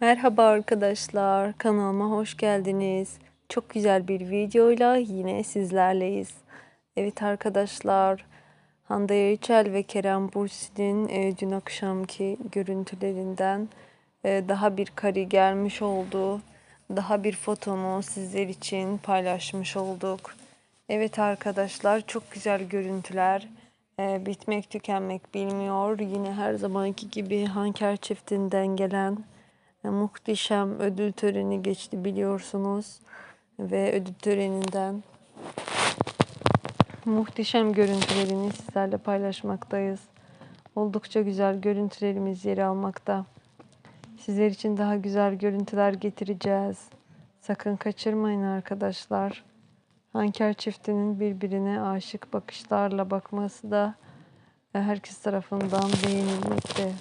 Merhaba arkadaşlar, kanalıma hoş geldiniz. Çok güzel bir videoyla yine sizlerleyiz. Evet arkadaşlar, Hande Yeçel ve Kerem Bürsin'in e, dün akşamki görüntülerinden e, daha bir kari gelmiş oldu. Daha bir fotomu sizler için paylaşmış olduk. Evet arkadaşlar, çok güzel görüntüler. E, bitmek tükenmek bilmiyor. Yine her zamanki gibi Hanker çiftinden gelen muhteşem ödül töreni geçti biliyorsunuz. Ve ödül töreninden muhteşem görüntülerini sizlerle paylaşmaktayız. Oldukça güzel görüntülerimiz yer almakta. Sizler için daha güzel görüntüler getireceğiz. Sakın kaçırmayın arkadaşlar. Hanker çiftinin birbirine aşık bakışlarla bakması da e, herkes tarafından beğenilmekte.